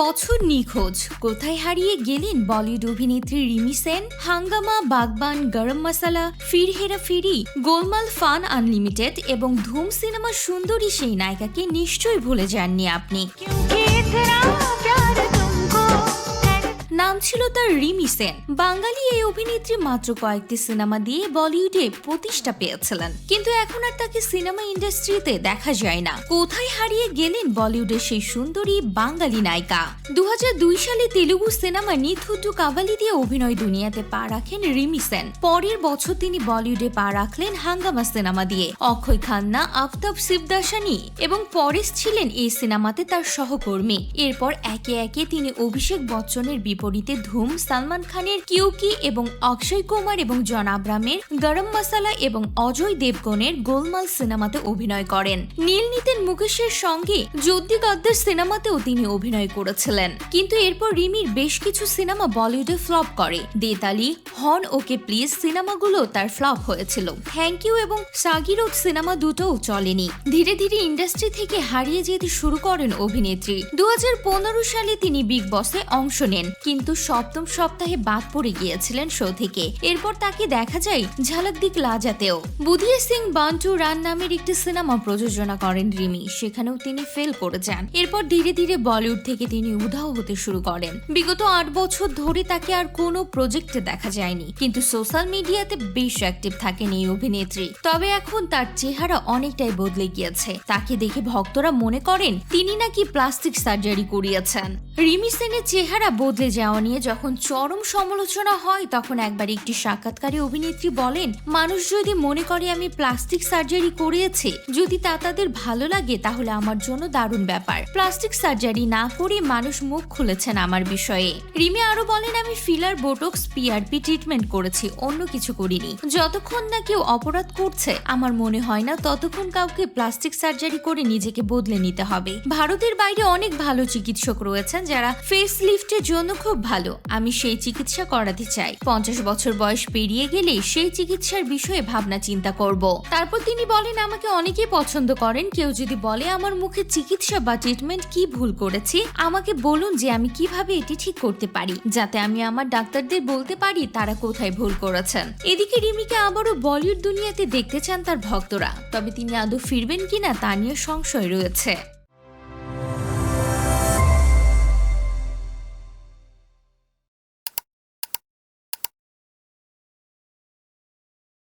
বছর নিখোঁজ। কোথায় হারিয়ে গেলেন বলিউড অভিনেত্রী রিমি সেন? হাঙ্গামা, বাগবান, গরম মশালা, ফির হেরা ফিরি, গোলমাল ফান আনলিমিটেড এবং ধুম সিনেমা সুন্দরী সেই নায়িকাকে নিশ্চয়ই ভুলে যাননি আপনি। নাম ছিল তার রিমি সেন। বাঙালি এই অভিনেত্রী মাত্র কয়েকটি সিনেমা দিয়ে বলিউডে প্রতিষ্ঠা পেয়েছিলেন। কিন্তু এখন আর তাকে সিনেমা ইন্ডাস্ট্রিতে দেখা যায় না। কোথায় হারিয়ে গেলেন বলিউডের সেই সুন্দরী বাঙালি নায়িকা? দু সালে তেলুগু সিনেমা নিথুটু কাবালি দিয়ে অভিনয় দুনিয়াতে পা রাখেন রিমি সেন। পরের বছর তিনি বলিউডে পা রাখলেন হাঙ্গামা সিনেমা দিয়ে। অক্ষয় খান্না, আফতাব শিবদাসানি এবং পরেশ ছিলেন এই সিনেমাতে তার সহকর্মী। এরপর একে একে তিনি অভিষেক বচ্চনের বিপরীতে ধুম, সালমান খানের কিউকি এবং অক্ষয় কুমার এবং জন আব্রামের গরম মশালা এবং অজয় দেবগনের গোলমাল সিনেমাতে অভিনয় করেন। নীল নিতেন মুকেশের সঙ্গে যুদ্ধি গদ্দার সিনেমাতেও তিনি অভিনয় করেছিলেন। কিন্তু এরপর রিমির বেশ কিছু সিনেমা বলিউডে ফ্লপ করে। দেতালি হন ওকে প্লিজ সিনেমাগুলো তার ফ্লপ হয়েছিল। থ্যাংক ইউ এবং সাগিরোদ সিনেমা দুটোও চলেনি। ধীরে ধীরে ইন্ডাস্ট্রি থেকে হারিয়ে যেতে শুরু করেন অভিনেত্রী। দু হাজার পনেরো সালে তিনি বিগ বসে অংশ নেন। কিন্তু সপ্তম সপ্তাহে বাদ পড়ে গিয়েছিলেন শো থেকে এরপর তাকে দেখা যায় ঝালক দিক লাজাতেও। Budhia Singh born to run নামের একটি সিনেমা প্রযোজনা করেন রিমি। সেখানেও তিনি ফেল করে যান। এরপর ধীরে ধীরে বলিউড থেকে তিনি উধাও হতে শুরু করেন। বিগত আট বছর ধরে তাকে আর কোনো প্রজেক্টে দেখা যায়নি। কিন্তু সোশ্যাল মিডিয়াতে বেশ অ্যাক্টিভ থাকেন এই অভিনেত্রী। তবে এখন তার চেহারা অনেকটাই বদলে গিয়েছে। তাকে দেখে ভক্তরা মনে করেন, তিনি নাকি প্লাস্টিক সার্জারি করিয়েছেন। রিমি সেনের চেহারা বদলে যাওয়া নিয়ে যখন চরম সমালোচনা হয়, তখন একবার একটি সাক্ষাৎকারে অভিনেত্রী বলেন, মানুষ যদি মনে করে আমি প্লাস্টিক সার্জারি করিয়েছি, যদি তা তাদের ভালো লাগে, তাহলে আমার জন্য দারুণ ব্যাপার। প্লাস্টিক সার্জারি না করে মানুষ মুখ খুলেছেন আমার বিষয়ে। রিমি আরও বলেন, আমি ফিলার, বোটক্স পিআরপি ট্রিটমেন্ট করেছি, অন্য কিছু করিনি। যতক্ষণ না কেউ অপরাধ করছে, আমার মনে হয় না ততক্ষণ কাউকে প্লাস্টিক সার্জারি করে নিজেকে বদলে নিতে হবে। ভারতের বাইরে অনেক ভালো চিকিৎসক রয়েছেন, যারা ফেস লিফটের জন্য খুব ভালো। আমি সেই চিকিৎসা করাতে চাই। পঞ্চাশ বছর বয়স পেরিয়ে গেলে সেই চিকিৎসার বিষয়ে ভাবনা চিন্তা করব। তারপর তিনি বলেন, আমাকে অনেকেই পছন্দ করেন। কেউ যদি বলে, আমার মুখে চিকিৎসা বা ট্রিটমেন্ট কি ভুল করেছি? আমাকে বলুন যে আমি কীভাবে এটি ঠিক করতে পারি, যাতে আমি আমার ডাক্তারদের বলতে পারি তারা কোথায় ভুল করেছেন এদিকে রিমিকে আবারও বলিউড দুনিয়াতে দেখতে চান তার ভক্তরা। তবে তিনি আদৌ ফিরবেন কিনা তা নিয়ে সংশয় রয়েছে।